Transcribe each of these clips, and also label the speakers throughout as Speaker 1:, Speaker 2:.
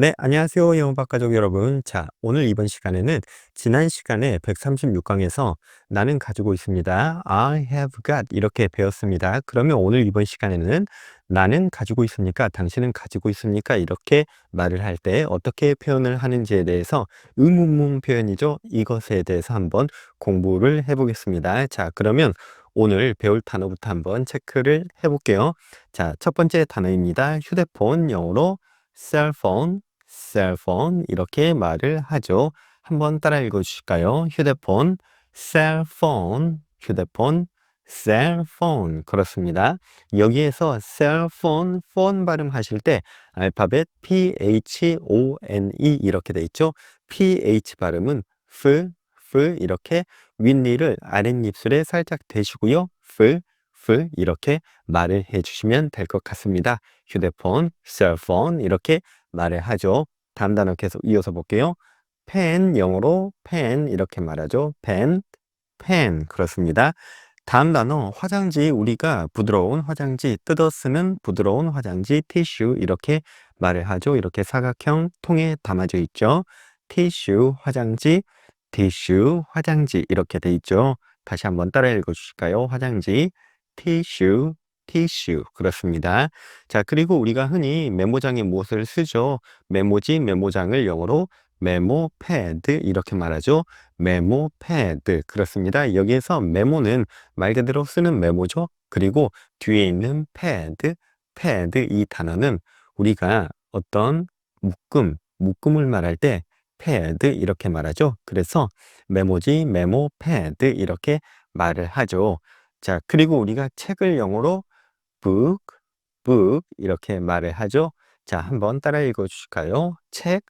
Speaker 1: 네, 안녕하세요. 영어박 가족 여러분. 자, 오늘 이번 시간에는 지난 시간에 136강에서 나는 가지고 있습니다. I have got 이렇게 배웠습니다. 그러면 오늘 이번 시간에는 나는 가지고 있습니까? 당신은 가지고 있습니까? 이렇게 말을 할 때 어떻게 표현을 하는지에 대해서 의문문 표현이죠. 이것에 대해서 한번 공부를 해보겠습니다. 자, 그러면 오늘 배울 단어부터 한번 체크를 해볼게요. 자, 첫 번째 단어입니다. 휴대폰 영어로 cellphone, cellphone 이렇게 말을 하죠. 한번 따라 읽어 주실까요? 휴대폰, cellphone, 휴대폰, cellphone 그렇습니다. 여기에서 cellphone, phone 발음하실 때 알파벳 P H O N E 이렇게 돼 있죠. P H 발음은 F, F 이렇게 윗니를 아랫입술에 살짝 대시고요. F, F 이렇게 말을 해주시면 될 것 같습니다. 휴대폰, cellphone 이렇게 말을 하죠. 다음 단어 계속 이어서 볼게요. 펜 영어로 펜 이렇게 말하죠. 펜, 펜 그렇습니다. 다음 단어 화장지 우리가 부드러운 화장지 뜯어 쓰는 부드러운 화장지 티슈 이렇게 말을 하죠. 이렇게 사각형 통에 담아져 있죠. 티슈 화장지 티슈 화장지 이렇게 돼 있죠. 다시 한번 따라 읽어 주실까요? 화장지 티슈 티슈 그렇습니다. 자 그리고 우리가 흔히 메모장에 무엇을 쓰죠? 메모지 메모장을 영어로 메모 패드 이렇게 말하죠. 메모 패드 그렇습니다. 여기에서 메모는 말 그대로 쓰는 메모죠. 그리고 뒤에 있는 패드 패드 이 단어는 우리가 어떤 묶음 묶음을 말할 때 패드 이렇게 말하죠. 그래서 메모지 메모 패드 이렇게 말을 하죠. 자 그리고 우리가 책을 영어로 book, book 이렇게 말을 하죠. 자, 한번 따라 읽어 주실까요? 책,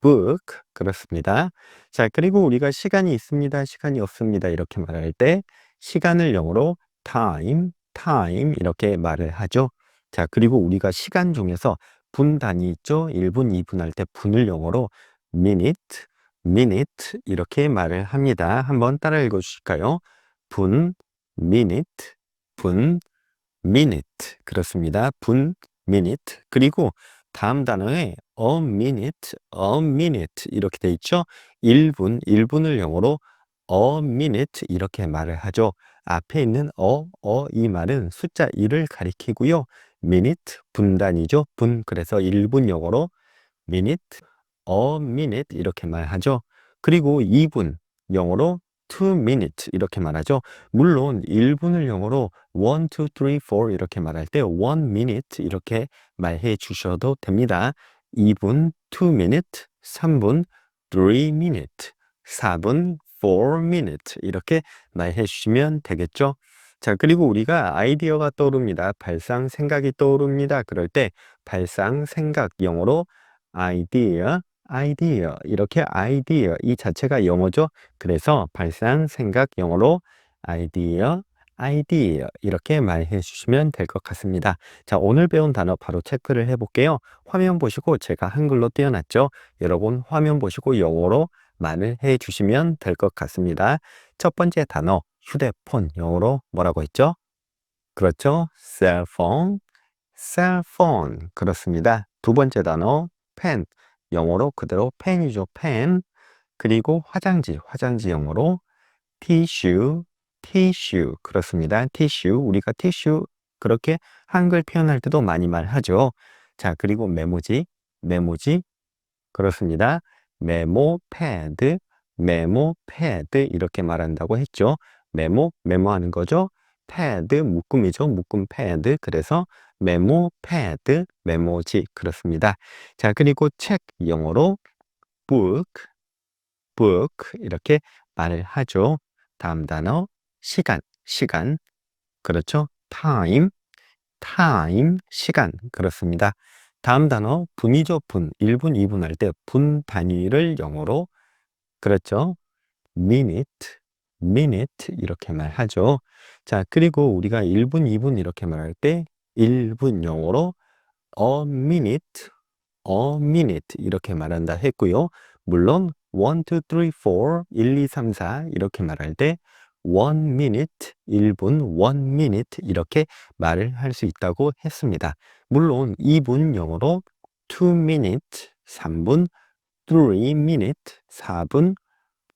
Speaker 1: book 그렇습니다. 자, 그리고 우리가 시간이 있습니다, 시간이 없습니다 이렇게 말할 때 시간을 영어로 time, time 이렇게 말을 하죠. 자, 그리고 우리가 시간 중에서 분 단위 있죠? 1분, 2분 할 때 분을 영어로 minute, minute 이렇게 말을 합니다. 한번 따라 읽어 주실까요? 분, minute, 분, minute 그렇습니다. 분 minute 그리고 다음 단어에 a minute, a minute 이렇게 돼 있죠. 1분, 1분을 영어로 a minute 이렇게 말을 하죠. 앞에 있는 어, 어 이 말은 숫자 1을 가리키고요. minute 분단이죠. 분 그래서 1분 영어로 minute, a minute 이렇게 말하죠. 그리고 2분 영어로 two minutes 이렇게 말하죠. 물론 1분을 영어로 one, two, 이렇게 말할 때 one minute 이렇게 말해 주셔도 됩니다. 2분 two minute, 3분 three minute, 4분 four minute 이렇게 말해 주시면 되겠죠. 자, 그리고 우리가 아이디어가 떠오릅니다. 발상 생각이 떠오릅니다. 그럴 때 발상 생각 영어로 idea 아이디어 이렇게 아이디어 이 자체가 영어죠. 그래서 발상 생각 영어로 아이디어 아이디어 이렇게 말해 주시면 될 것 같습니다. 자, 오늘 배운 단어 바로 체크를 해 볼게요. 화면 보시고 제가 한글로 띄워놨죠. 여러분 화면 보시고 영어로 말을 해 주시면 될 것 같습니다. 첫 번째 단어 휴대폰 영어로 뭐라고 했죠? 그렇죠. cellphone, cellphone 그렇습니다. 두 번째 단어 펜 영어로 그대로 펜이죠. 펜. 그리고 화장지, 화장지 영어로 티슈, 티슈. 그렇습니다. 티슈. 우리가 티슈 그렇게 한글 표현할 때도 많이 말하죠. 자, 그리고 메모지, 메모지. 그렇습니다. 메모 패드, 메모 패드 이렇게 말한다고 했죠. 메모, 메모하는 거죠. 패드, 묶음이죠. 묶음 패드. 그래서 메모 패드, 메모지 그렇습니다. 자, 그리고 책 영어로 book, book 이렇게 말을 하죠. 다음 단어 시간, 시간 그렇죠. time, time 시간 그렇습니다. 다음 단어 분이죠. 분 1분, 2분 할 때 분 단위를 영어로 그렇죠. minute, minute 이렇게 말하죠. 자, 그리고 우리가 1분, 2분 이렇게 말할 때 1분 영어로 a minute, a minute 이렇게 말한다 했고요. 물론 1, 2, 3, 4, 1, 2, 3, 4 이렇게 말할 때 1 minute, 1분, 1 minute 이렇게 말을 할 수 있다고 했습니다. 물론 2분 영어로 2 minute, 3분, 3 minute, 4분,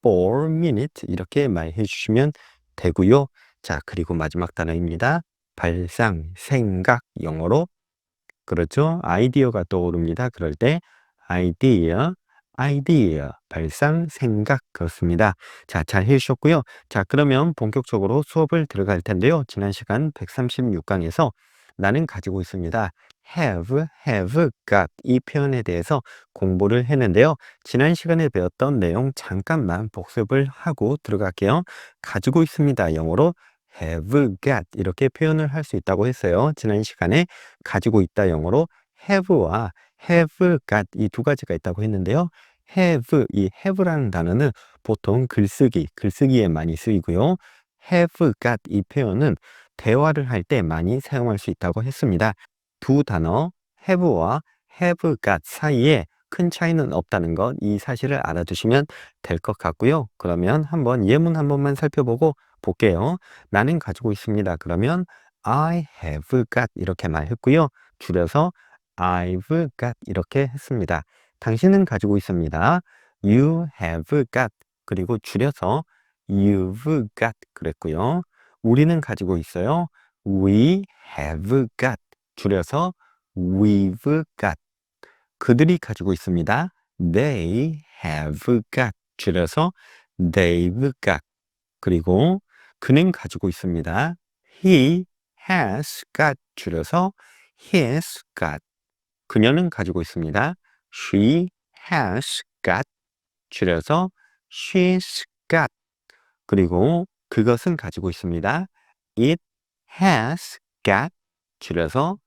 Speaker 1: 4 minute 이렇게 말해 주시면 되고요. 자, 그리고 마지막 단어입니다. 발상, 생각, 영어로 그렇죠? 아이디어가 떠오릅니다. 그럴 때 idea, idea, 발상, 생각 그렇습니다. 자, 잘 해주셨고요. 자, 그러면 본격적으로 수업을 들어갈 텐데요. 지난 시간 136강에서 나는 가지고 있습니다. have, have, got 이 표현에 대해서 공부를 했는데요. 지난 시간에 배웠던 내용 잠깐만 복습을 하고 들어갈게요. 가지고 있습니다. 영어로 have got 이렇게 표현을 할 수 있다고 했어요. 지난 시간에 가지고 있다 영어로 have와 have got 이 두 가지가 있다고 했는데요. have, 이 have라는 단어는 보통 글쓰기, 글쓰기에 많이 쓰이고요. have got 이 표현은 대화를 할 때 많이 사용할 수 있다고 했습니다. 두 단어 have와 have got 사이에 큰 차이는 없다는 것, 이 사실을 알아두시면 될 것 같고요. 그러면 한번 예문 한 번만 살펴보고 볼게요. 나는 가지고 있습니다. 그러면 I have got 이렇게 말했고요. 줄여서 I've got 이렇게 했습니다. 당신은 가지고 있습니다. You have got 그리고 줄여서 you've got 그랬고요. 우리는 가지고 있어요. We have got 줄여서 we've got 그들이 가지고 있습니다. They have got 줄여서 they've got 그리고 그는 가지고 있습니다. He has got 줄여서 he's got 그녀는 가지고 있습니다. She has got 줄여서 she's got 그리고 그것은 가지고 있습니다. It has got 줄여서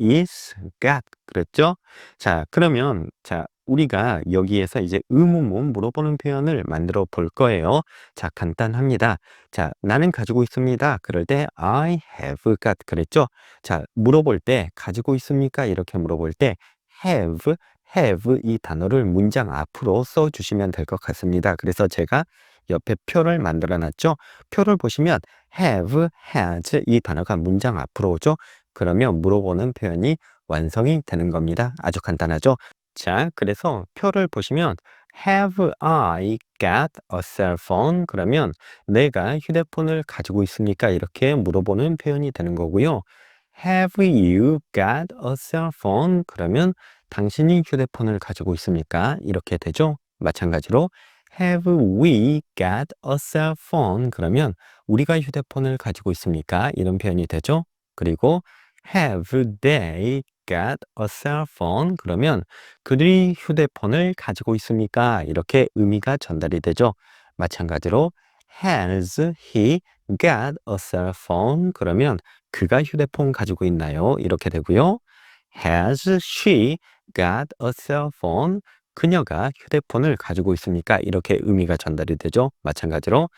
Speaker 1: is got 그랬죠? 자, 그러면 자, 우리가 여기에서 이제 의문문 물어보는 표현을 만들어 볼 거예요. 자, 간단합니다. 자, 나는 가지고 있습니다. 그럴 때 I have got 그랬죠? 자, 물어볼 때 가지고 있습니까? 이렇게 물어볼 때 have, have 이 단어를 문장 앞으로 써 주시면 될 것 같습니다. 그래서 제가 옆에 표를 만들어 놨죠? 표를 보시면 have, has 이 단어가 문장 앞으로 오죠? 그러면 물어보는 표현이 완성이 되는 겁니다. 아주 간단하죠? 자, 그래서 표를 보시면 Have I got a cell phone? 그러면 내가 휴대폰을 가지고 있습니까? 이렇게 물어보는 표현이 되는 거고요. Have you got a cell phone? 그러면 당신이 휴대폰을 가지고 있습니까? 이렇게 되죠. 마찬가지로 Have we got a cell phone? 그러면 우리가 휴대폰을 가지고 있습니까? 이런 표현이 되죠. 그리고 Have they got a cell phone? 그러면 그들이 휴대폰을 가지고 있습니까? 이렇게 의미가 전달이 되죠. 마찬가지로 Has he got a cell phone? 그러면 그가 휴대폰 가지고 있나요? 이렇게 되고요. Has she got a cell phone? 그녀가 휴대폰을 가지고 있습니까? 이렇게 의미가 전달이 되죠. 마찬가지로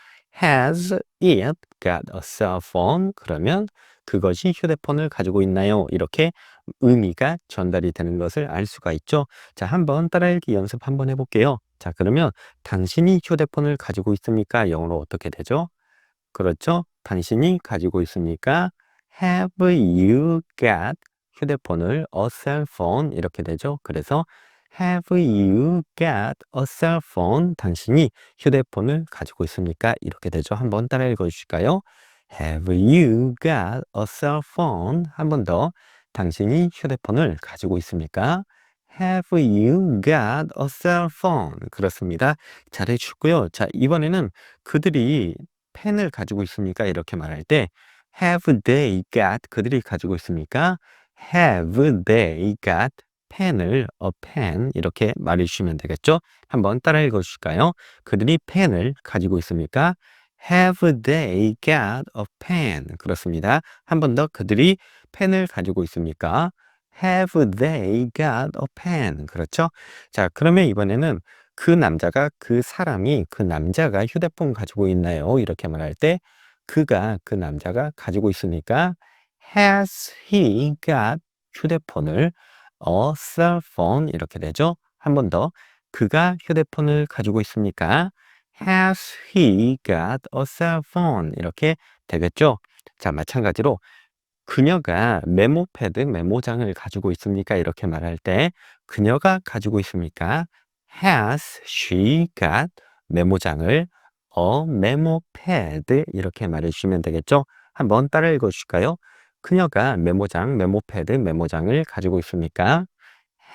Speaker 1: Has it got a cell phone? 그러면 그것이 휴대폰을 가지고 있나요? 이렇게 의미가 전달이 되는 것을 알 수가 있죠. 자, 한번 따라 읽기 연습 한번 해볼게요. 자, 그러면 당신이 휴대폰을 가지고 있습니까? 영어로 어떻게 되죠? 그렇죠? 당신이 가지고 있습니까? Have you got 휴대폰을 a cell phone 이렇게 되죠. 그래서 Have you got a cell phone? 당신이 휴대폰을 가지고 있습니까? 이렇게 되죠. 한번 따라 읽어 주실까요? Have you got a cell phone? 한 번 더. 당신이 휴대폰을 가지고 있습니까? Have you got a cell phone? 그렇습니다. 잘해 주고요. 자, 이번에는 그들이 펜을 가지고 있습니까? 이렇게 말할 때 Have they got 그들이 가지고 있습니까? Have they got 펜을 a pen 이렇게 말해 주시면 되겠죠? 한번 따라 읽어 주실까요? 그들이 펜을 가지고 있습니까? Have they got a pen? 그렇습니다. 한 번 더 그들이 펜을 가지고 있습니까? Have they got a pen? 그렇죠? 자, 그러면 이번에는 그 남자가 그 사람이 그 남자가 휴대폰 가지고 있나요? 이렇게 말할 때 그가 그 남자가 가지고 있으니까 Has he got 휴대폰을 a cell phone 이렇게 되죠. 한 번 더. 그가 휴대폰을 가지고 있습니까? Has he got a cell phone? 이렇게 되겠죠. 자, 마찬가지로 그녀가 메모패드, 메모장을 가지고 있습니까? 이렇게 말할 때 그녀가 가지고 있습니까? Has she got 메모장을 a memo pad 이렇게 말해 주시면 되겠죠? 한번 따라 읽어 주실까요? 그녀가 메모장, 메모패드, 메모장을 가지고 있습니까?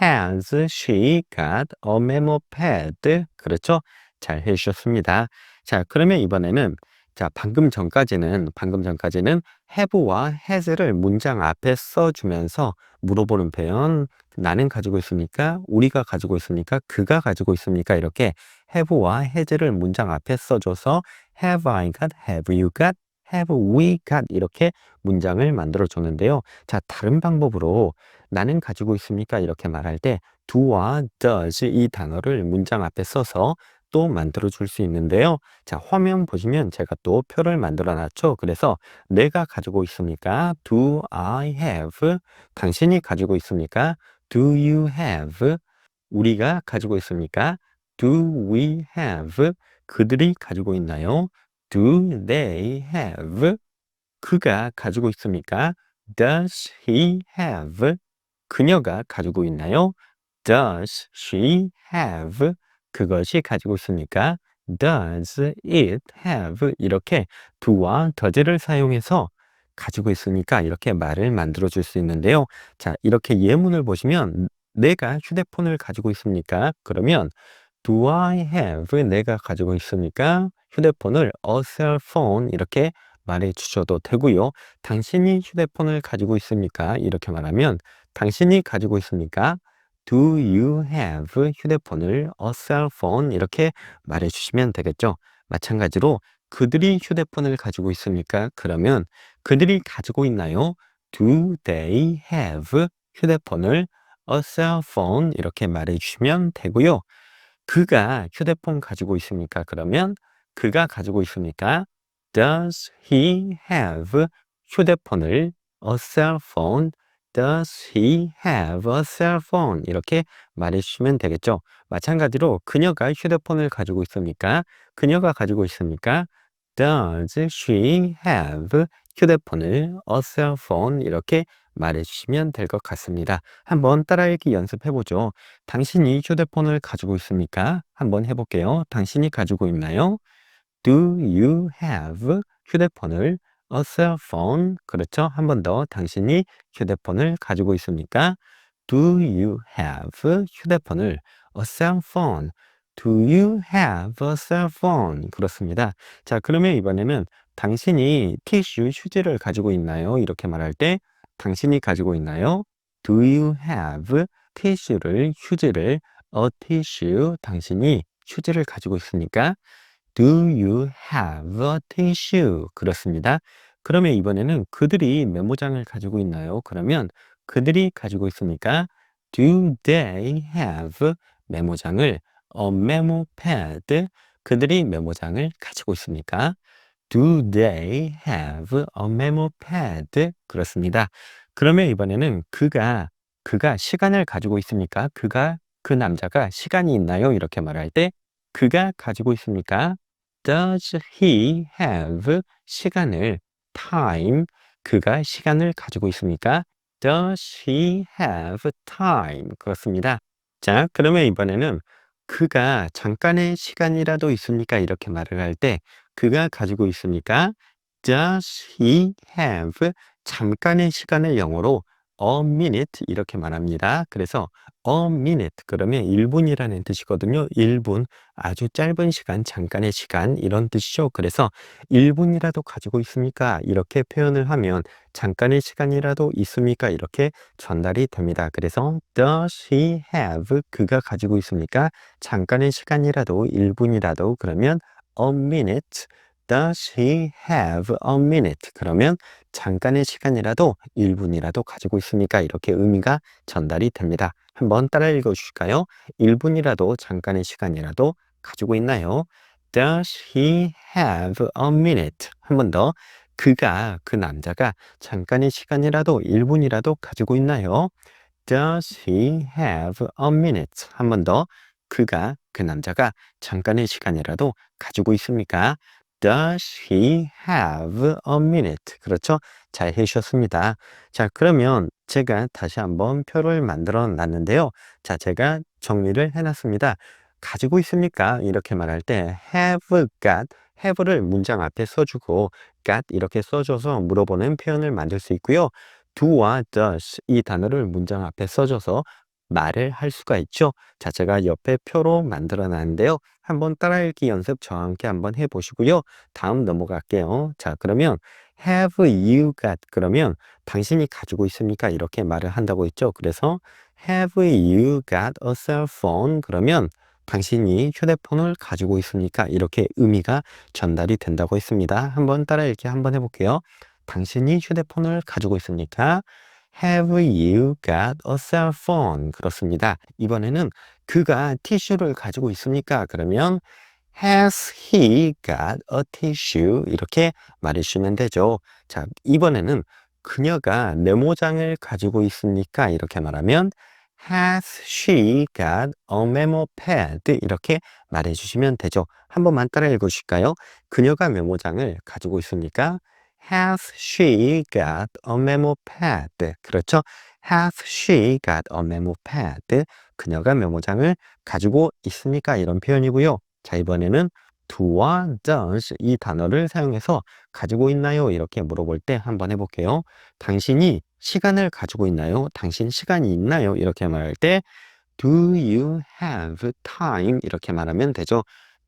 Speaker 1: Has she got a memo pad? 그렇죠? 잘 해주셨습니다. 자, 그러면 이번에는 자, 방금 전까지는 방금 전까지는 have와 has를 문장 앞에 써주면서 물어보는 표현 나는 가지고 있습니까? 우리가 가지고 있습니까? 그가 가지고 있습니까? 이렇게 have와 has를 문장 앞에 써줘서 have I got, have you got, have we got 이렇게 문장을 만들어 줬는데요. 자, 다른 방법으로 나는 가지고 있습니까? 이렇게 말할 때 do와 does 이 단어를 문장 앞에 써서 또 만들어 줄 수 있는데요. 자, 화면 보시면 제가 또 표를 만들어 놨죠. 그래서 내가 가지고 있습니까? Do I have? 당신이 가지고 있습니까? Do you have? 우리가 가지고 있습니까? Do we have? 그들이 가지고 있나요? Do they have? 그가 가지고 있습니까? Does he have? 그녀가 가지고 있나요? Does she have? 그것이 가지고 있습니까? Does it have? 이렇게 do와 does를 사용해서 가지고 있으니까 이렇게 말을 만들어 줄 수 있는데요. 자, 이렇게 예문을 보시면 내가 휴대폰을 가지고 있습니까? 그러면 Do I have? 내가 가지고 있습니까? 휴대폰을 a cell phone 이렇게 말해 주셔도 되고요. 당신이 휴대폰을 가지고 있습니까? 이렇게 말하면 당신이 가지고 있습니까? Do you have 휴대폰을 a cell phone 이렇게 말해 주시면 되겠죠. 마찬가지로 그들이 휴대폰을 가지고 있습니까? 그러면 그들이 가지고 있나요? Do they have 휴대폰을 a cell phone 이렇게 말해 주시면 되고요. 그가 휴대폰 가지고 있습니까? 그러면 그가 가지고 있습니까? Does he have 휴대폰을 a cell phone Does he have a cell phone? 이렇게 말해주시면 되겠죠. 마찬가지로 그녀가 휴대폰을 가지고 있습니까? 그녀가 가지고 있습니까? Does she have 휴대폰을 a cell phone? 이렇게 말해주시면 될 것 같습니다. 한번 따라 읽기 연습해보죠. 당신이 휴대폰을 가지고 있습니까? 한번 해볼게요. 당신이 가지고 있나요? Do you have 휴대폰을 a cell phone. 그렇죠? 한 번 더. 당신이 휴대폰을 가지고 있습니까? Do you have 휴대폰을 a cell phone? Do you have a cell phone? 그렇습니다. 자, 그러면 이번에는 당신이 티슈, 휴지를 가지고 있나요? 이렇게 말할 때 당신이 가지고 있나요? Do you have 티슈를, 휴지를 a tissue? 당신이 휴지를 가지고 있습니까? Do you have a tissue? 그렇습니다. 그러면 이번에는 그들이 메모장을 가지고 있나요? 그러면 그들이 가지고 있습니까? Do they have 메모장을 a memo pad? 그들이 메모장을 가지고 있습니까? Do they have a memo pad? 그렇습니다. 그러면 이번에는 그가 그가 시간을 가지고 있습니까? 그가 그 남자가 시간이 있나요? 이렇게 말할 때 그가 가지고 있습니까? Does he have 시간을 time 그가 시간을 가지고 있습니까? Does he have time? 그렇습니다. 자, 그러면 이번에는 그가 잠깐의 시간이라도 있습니까? 이렇게 말을 할 때 그가 가지고 있습니까? Does he have 잠깐의 시간을 영어로 a minute 이렇게 말합니다. 그래서 a minute 그러면 1분이라는 뜻이거든요. 1분 아주 짧은 시간, 잠깐의 시간 이런 뜻이죠. 그래서 1분이라도 가지고 있습니까? 이렇게 표현을 하면 잠깐의 시간이라도 있습니까? 이렇게 전달이 됩니다. 그래서 does he have 그가 가지고 있습니까? 잠깐의 시간이라도 1분이라도 그러면 a minute Does he have a minute? 그러면 잠깐의 시간이라도 1분이라도 가지고 있습니까? 이렇게 의미가 전달이 됩니다. 한번 따라 읽어 주실까요? 1분이라도 잠깐의 시간이라도 가지고 있나요? Does he have a minute? 한 번 더. 그가, 그 남자가 잠깐의 시간이라도 1분이라도 가지고 있나요? Does he have a minute? 한 번 더. 그가, 그 남자가 잠깐의 시간이라도 가지고 있습니까? Does he have a minute? 그렇죠? 잘 해주셨습니다. 자, 그러면 제가 다시 한번 표를 만들어 놨는데요. 자, 제가 정리를 해놨습니다. 가지고 있습니까? 이렇게 말할 때 have got, have를 문장 앞에 써주고 got 이렇게 써줘서 물어보는 표현을 만들 수 있고요. do와 does 이 단어를 문장 앞에 써줘서 말을 할 수가 있죠. 자, 제가 옆에 표로 만들어 놨는데요. 한번 따라 읽기 연습 저와 함께 한번 해 보시고요. 다음 넘어갈게요. 자, 그러면 have you got 그러면 당신이 가지고 있습니까? 이렇게 말을 한다고 했죠. 그래서 have you got a cell phone 그러면 당신이 휴대폰을 가지고 있습니까? 이렇게 의미가 전달이 된다고 했습니다. 한번 따라 읽기 한번 해 볼게요. 당신이 휴대폰을 가지고 있습니까? Have you got a cell phone? 그렇습니다. 이번에는 그가 티슈를 가지고 있습니까? 그러면 Has he got a tissue? 이렇게 말해주시면 되죠. 자, 이번에는 그녀가 메모장을 가지고 있습니까? 이렇게 말하면 Has she got a memo pad? 이렇게 말해주시면 되죠. 한 번만 따라 읽으실까요? 그녀가 메모장을 가지고 있습니까? Has she got a memo pad? 그렇죠? Has she got a memo pad? 그녀가 메모장을 가지고 있습니까? 이런 표현이고요. 자, 이번에는 do와 does 이 단어를 사용해서 가지고 있나요? 이렇게 물어볼 때 한번 해볼게요. 당신이 시간을 가지고 있나요? 당신 시간이 있나요? 이렇게 말할 때 do you have time? 이렇게 말하면 되죠.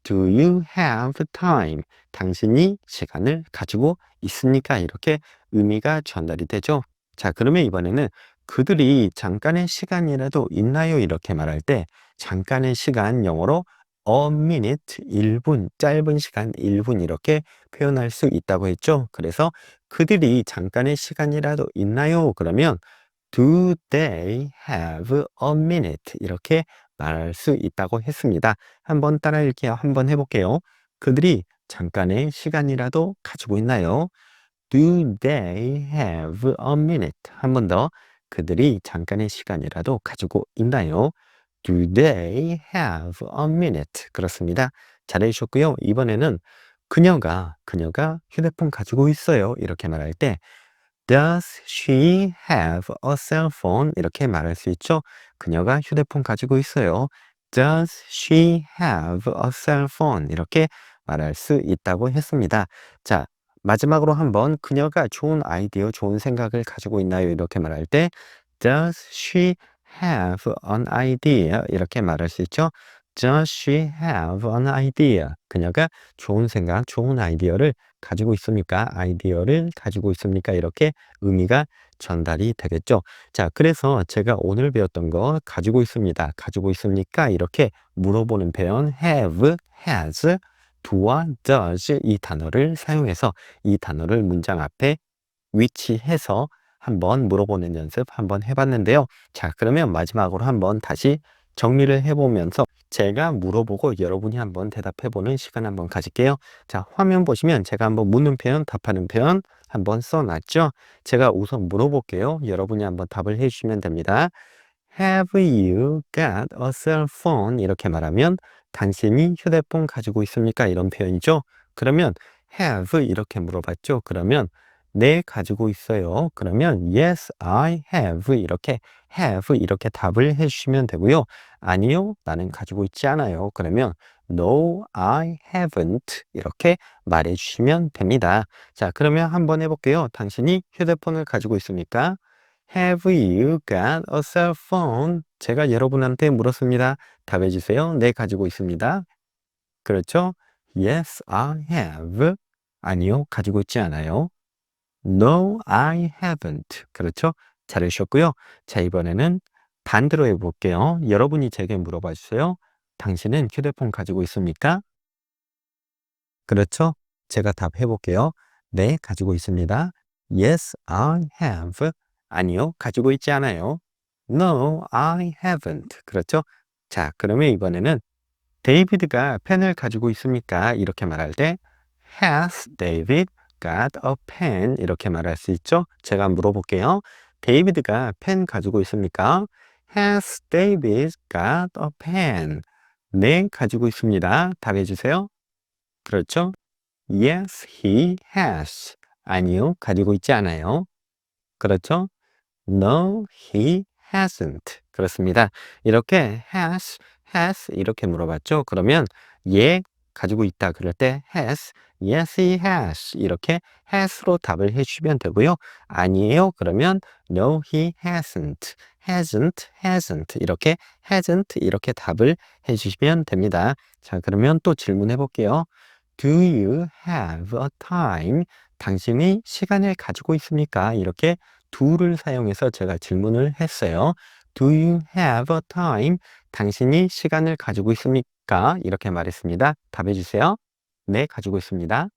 Speaker 1: Do you have time? 당신이 시간을 가지고 있습니까? 이렇게 의미가 전달이 되죠. 자, 그러면 이번에는 그들이 잠깐의 시간이라도 있나요? 이렇게 말할 때 잠깐의 시간 영어로 a minute 1분 짧은 시간 1분 이렇게 표현할 수 있다고 했죠. 그래서 그들이 잠깐의 시간이라도 있나요? 그러면 do they have a minute 이렇게 말할 수 있다고 했습니다. 한번 따라 읽기 한번 해볼게요. 그들이 잠깐의 시간이라도 가지고 있나요? Do they have a minute? 한 번 더. 그들이 잠깐의 시간이라도 가지고 있나요? Do they have a minute? 그렇습니다. 잘해주셨고요. 이번에는 그녀가, 그녀가 휴대폰 가지고 있어요. 이렇게 말할 때 Does she have a cell phone? 이렇게 말할 수 있죠. 그녀가 휴대폰 가지고 있어요. Does she have a cell phone? 이렇게 말할 수 있다고 했습니다. 자, 마지막으로 한번 그녀가 좋은 아이디어, 좋은 생각을 가지고 있나요? 이렇게 말할 때 Does she have an idea? 이렇게 말할 수 있죠. Does she have an idea? 그녀가 좋은 생각, 좋은 아이디어를 가지고 있습니까? 아이디어를 가지고 있습니까? 이렇게 의미가 전달이 되겠죠. 자, 그래서 제가 오늘 배웠던 거 가지고 있습니다. 가지고 있습니까? 이렇게 물어보는 표현 have, has, do와 does 이 단어를 사용해서 이 단어를 문장 앞에 위치해서 한번 물어보는 연습 한번 해봤는데요. 자, 그러면 마지막으로 한번 다시 정리를 해보면서 제가 물어보고 여러분이 한번 대답해보는 시간 한번 가질게요. 자, 화면 보시면 제가 한번 묻는 표현, 답하는 표현 한번 써놨죠? 제가 우선 물어볼게요. 여러분이 한번 답을 해주시면 됩니다. Have you got a cell phone? 이렇게 말하면 당신이 휴대폰 가지고 있습니까? 이런 표현이죠. 그러면 have 이렇게 물어봤죠. 그러면 네, 가지고 있어요. 그러면 yes, I have 이렇게 have 이렇게 답을 해주시면 되고요. 아니요, 나는 가지고 있지 않아요. 그러면 no, I haven't 이렇게 말해주시면 됩니다. 자, 그러면 한번 해볼게요. 당신이 휴대폰을 가지고 있습니까? Have you got a cell phone? 제가 여러분한테 물었습니다. 답해주세요. 네, 가지고 있습니다. 그렇죠? Yes, I have. 아니요, 가지고 있지 않아요. No, I haven't. 그렇죠? 잘해주셨고요. 자, 이번에는 반대로 해볼게요. 여러분이 제게 물어봐 주세요. 당신은 휴대폰 가지고 있습니까? 그렇죠? 제가 답해 볼게요. 네, 가지고 있습니다. Yes, I have. 아니요, 가지고 있지 않아요. No, I haven't. 그렇죠? 자, 그러면 이번에는 데이비드가 펜을 가지고 있습니까? 이렇게 말할 때 Has David got a pen? 이렇게 말할 수 있죠? 제가 물어볼게요. 데이비드가 펜 가지고 있습니까? Has David got a pen? 네, 가지고 있습니다. 답해 주세요. 그렇죠? Yes, he has. 아니요, 가지고 있지 않아요. 그렇죠? No, he hasn't. 그렇습니다. 이렇게 has, has 이렇게 물어봤죠. 그러면 예 가지고 있다 그럴 때 has, yes he has 이렇게 has로 답을 해주시면 되고요. 아니에요 그러면 no he hasn't, hasn't, hasn't 이렇게 hasn't 이렇게 답을 해주시면 됩니다. 자 그러면 또 질문해 볼게요. Do you have a time? 당신이 시간을 가지고 있습니까? 이렇게 do를 사용해서 제가 질문을 했어요. Do you have a time? 당신이 시간을 가지고 있습니까? 이렇게 말했습니다. 답해 주세요. 네, 가지고 있습니다.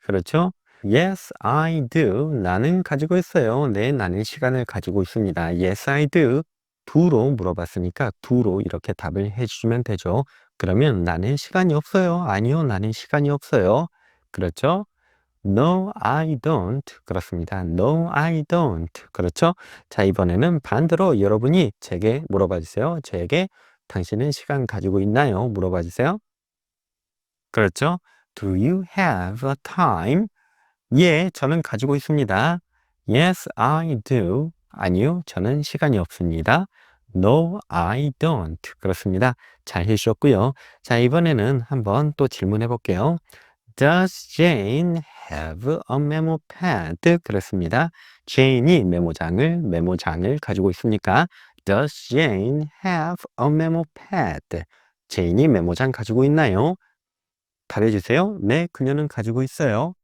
Speaker 1: 그렇죠? Yes, I do. 나는 가지고 있어요. 네, 나는 시간을 가지고 있습니다. Yes, I do. do로 물어봤으니까 do로 이렇게 답을 해주시면 되죠. 그러면 나는 시간이 없어요. 아니요, 나는 시간이 없어요. 그렇죠? No, I don't. 그렇습니다. No, I don't. 그렇죠? 자, 이번에는 반대로 여러분이 제게 물어봐 주세요. 제게 당신은 시간 가지고 있나요? 물어봐 주세요. 그렇죠? Do you have a time? 예, 저는 가지고 있습니다. Yes, I do. 아니요, 저는 시간이 없습니다. No, I don't. 그렇습니다. 잘 해주셨고요. 자, 이번에는 한번 또 질문해 볼게요. Does Jane have a memo pad? 그렇습니다. Jane이 메모장을, 메모장을 가지고 있습니까? Does Jane have a memo pad? 제인이 메모장 가지고 있나요? 답해주세요. 네, 그녀는 가지고 있어요.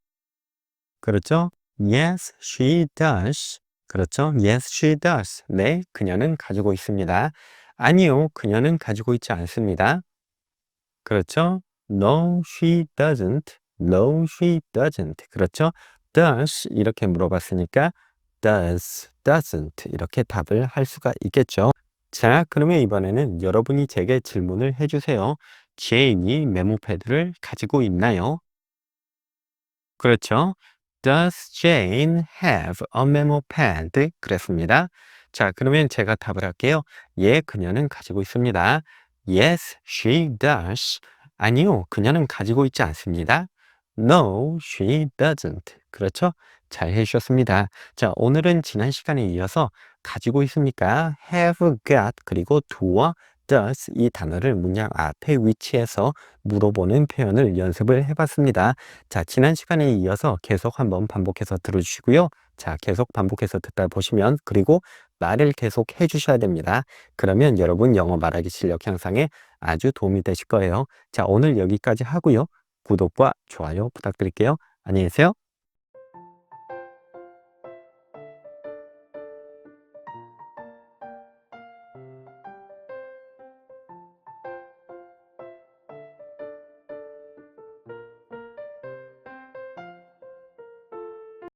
Speaker 1: 그렇죠? Yes, she does. 그렇죠? Yes, she does. 네, 그녀는 가지고 있습니다. 아니요, 그녀는 가지고 있지 않습니다. 그렇죠? No, she doesn't. No, she doesn't. 그렇죠? Does 이렇게 물어봤으니까 does, doesn't 이렇게 답을 할 수가 있겠죠. 자, 그러면 이번에는 여러분이 제게 질문을 해주세요. 제인이 메모 패드를 가지고 있나요? 그렇죠. Does Jane have a memo pad? 그랬습니다. 자, 그러면 제가 답을 할게요. 예, 그녀는 가지고 있습니다. Yes, she does. 아니요, 그녀는 가지고 있지 않습니다. No, she doesn't. 그렇죠? 잘 해주셨습니다. 자, 오늘은 지난 시간에 이어서 가지고 있습니까? have got 그리고 do와 does 이 단어를 문장 앞에 위치해서 물어보는 표현을 연습을 해봤습니다. 자, 지난 시간에 이어서 계속 한번 반복해서 들어주시고요. 자, 계속 반복해서 듣다 보시면 그리고 말을 계속 해주셔야 됩니다. 그러면 여러분 영어 말하기 실력 향상에 아주 도움이 되실 거예요. 자, 오늘 여기까지 하고요. 구독과 좋아요 부탁드릴게요. 안녕히 계세요.